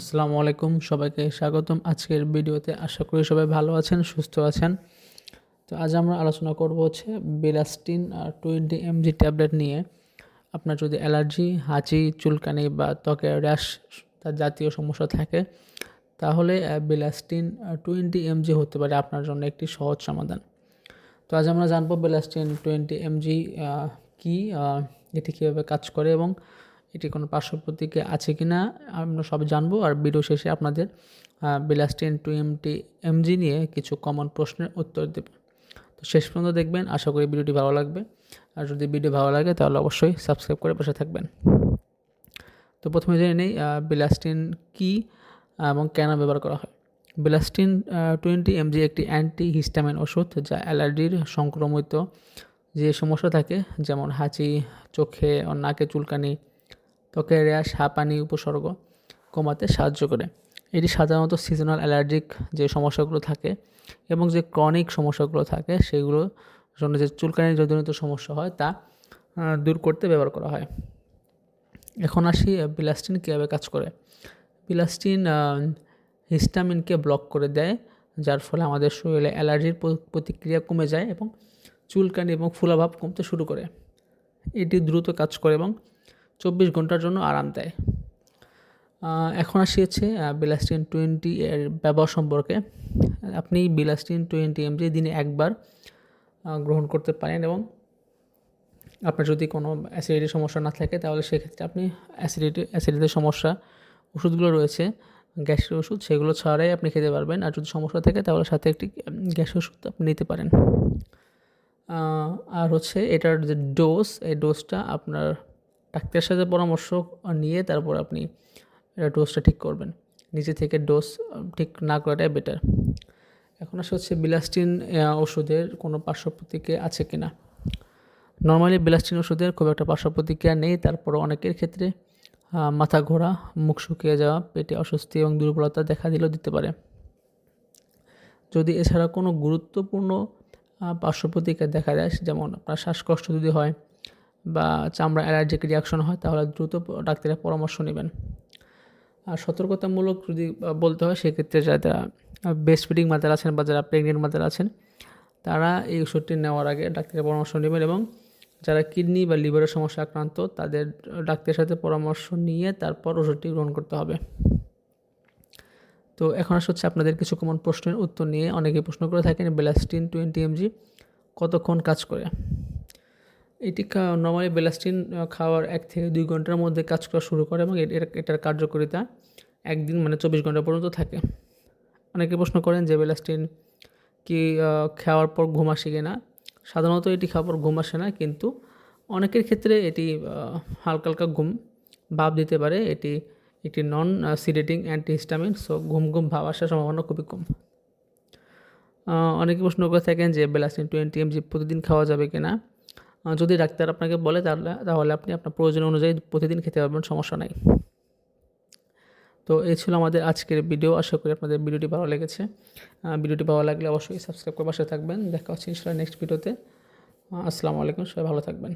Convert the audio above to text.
আসসালামু আলাইকুম, সবাইকে স্বাগতম আজকের ভিডিওতে। আশা করি সবাই ভালো আছেন, সুস্থ আছেন। তো আজ আমরা আলোচনা করব হচ্ছে বিলাস্টিন টোয়েন্টি এমজি ট্যাবলেট নিয়ে। আপনার যদি অ্যালার্জি, হাঁচি, চুলকানি বা ত্বকের র্যাশ তার জাতীয় সমস্যা থাকে, তাহলে বিলাস্টিন টোয়েন্টি এমজি হতে পারে আপনার জন্য একটি সহজ সমাধান। তো আজ আমরা জানব বেলাস্টিন, টোয়েন্টি এমজি কী এটি কীভাবে কাজ করে এবং এটি কোনো পার্শ্ব প্রতিক্রিয়া আছে কি না আমরা সব জানব। আর ভিডিও শেষে আপনাদের বেলাস্টিন টোয়েন্টি এমজি নিয়ে কিছু কমন প্রশ্নের উত্তর দেব। তো শেষ পর্যন্ত দেখবেন, আশা করি ভিডিওটি ভালো লাগবে। আর যদি ভিডিও ভালো লাগে, তাহলে অবশ্যই সাবস্ক্রাইব করে পাশে থাকবেন। তো প্রথমে জেনে নেই বিলাস্টিন কী, এবং কেন ব্যবহার করা হয়? বিলাস্টিন টোয়েন্টি এমজি একটি অ্যান্টি হিস্টামিন ওষুধ যা অ্যালার্জির সংক্রমিত যে সমস্যা থাকে, যেমন হাঁচি, চোখে ও নাকে চুলকানি ত্বকের র্যাশ হাঁপানি উপসর্গ কমাতে সাহায্য করে। এটি সাধারণত সিজনাল অ্যালার্জিক যে সমস্যাগুলো থাকে এবং যে ক্রনিক সমস্যাগুলো থাকে, সেগুলোর জন্য যে চুলকানির জনিত সমস্যা হয়, তা দূর করতে ব্যবহার করা হয়। এখন আসি বিলাস্টিন কীভাবে কাজ করে? বিলাস্টিন হিস্টামিনকে ব্লক করে দেয়, যার ফলে আমাদের শরীরে অ্যালার্জির প্রতিক্রিয়া কমে যায় এবং চুলকানি এবং ফুলাভাব কমতে শুরু করে। এটি দ্রুত কাজ করে এবং চব্বিশ ঘণ্টার জন্য আরাম দেয়। এখন আসি হচ্ছে বিলাস্টিন টোয়েন্টি এর ব্যবহার সম্পর্কে। আপনি বিলাস্টিন টোয়েন্টি এমজি দিনে একবার গ্রহণ করতে পারেন এবং আপনার যদি কোনো অ্যাসিডিটির সমস্যা না থাকে, তাহলে সেক্ষেত্রে আপনি অ্যাসিডিটি অ্যাসিডিটির সমস্যা ওষুধগুলো রয়েছে, গ্যাসের ওষুধ, সেগুলো ছাড়াই আপনি খেতে পারবেন। আর যদি সমস্যা থাকে, তাহলে সাথে একটি গ্যাসের ওষুধ আপনি নিতে পারেন। আর হচ্ছে এটার যে ডোজ এই ডোজটা আপনার ডাক্তারের সাথে পরামর্শ নিয়ে তারপর আপনি ডোজটা ঠিক করবেন। নিজে থেকে ডোজ ঠিক না করাটাই বেটার এখন আসে হচ্ছে বিলাস্টিন ওষুধের কোনো পার্শ্ব প্রতিক্রিয়া আছে কি না নর্মালি বিলাস্টিন ওষুধের খুব একটা পার্শ্ব প্রতিক্রিয়া নেই তারপর অনেকের ক্ষেত্রে মাথা ঘোরা, মুখ শুকিয়ে যাওয়া, পেটে অস্বস্তি এবং দুর্বলতা দেখা দিলেও দিতে পারে। যদি এছাড়া কোনো গুরুত্বপূর্ণ পার্শ্ব প্রতিক্রিয়া দেখা যায়, যেমন আপনার শ্বাসকষ্ট যদি হয় বা চামড়া অ্যালার্জিক রিয়াকশন হয়, তাহলে দ্রুত ডাক্তারের পরামর্শ নেবেন। আর সতর্কতামূলক যদি বলতে হয়, সেক্ষেত্রে যারা বেস্ট ফিডিং মাদার আছেন বা যারা প্রেগনেন্ট মাদার আছেন, তারা এই ওষুধটি নেওয়ার আগে ডাক্তারের পরামর্শ নেবেন এবং যারা কিডনি বা লিভারের সমস্যা আক্রান্ত, তাদের ডাক্তারের সাথে পরামর্শ নিয়ে তারপর ওষুধটি গ্রহণ করতে হবে। তো এখন আসলে হচ্ছে আপনাদের কিছু কমন প্রশ্নের উত্তর নিয়ে অনেকে প্রশ্ন করে থাকেন বেলাস্টিন টোয়েন্টি এমজি কতক্ষণ কাজ করে? এটি নর্মালি বেলাস্টিন খাওয়ার এক থেকে দুই ঘণ্টার মধ্যে কাজ করা শুরু করে এবং এটার কার্যকারিতা একদিন মানে চব্বিশ ঘণ্টা পর্যন্ত থাকে। অনেকে প্রশ্ন করেন যে বেলাস্টিন কি খাওয়ার পর ঘুম আসে কিনা সাধারণত এটি খাওয়ার পর ঘুম আসে না, কিন্তু অনেকের ক্ষেত্রে এটি হালকা হালকা ঘুম ভাব দিতে পারে। এটি একটি নন সিডেটিং অ্যান্টিহিস্টামিন সো ঘুম ঘুম ভাব আসার সম্ভাবনা খুবই কম। অনেকে প্রশ্ন করে থাকেন যে বেলাস্টিন টোয়েন্টি এমজি প্রতিদিন খাওয়া যাবে কিনা যদি ডাক্তার আপনাকে বলে তাহলে তাহলে আপনি আপনার প্রয়োজন অনুযায়ী প্রতিদিন খেতে পারবেন, সমস্যা নাই। তো এই ছিল আমাদের আজকের ভিডিও আশা করি আপনাদের ভিডিওটি ভালো লেগেছে। ভিডিওটি ভালো লাগলে অবশ্যই সাবস্ক্রাইব করে পাশে থাকবেন। দেখা হচ্ছে ইনশাল্লাহ নেক্সট ভিডিওতে আসসালামু আলাইকুম, সবাই ভালো থাকবেন।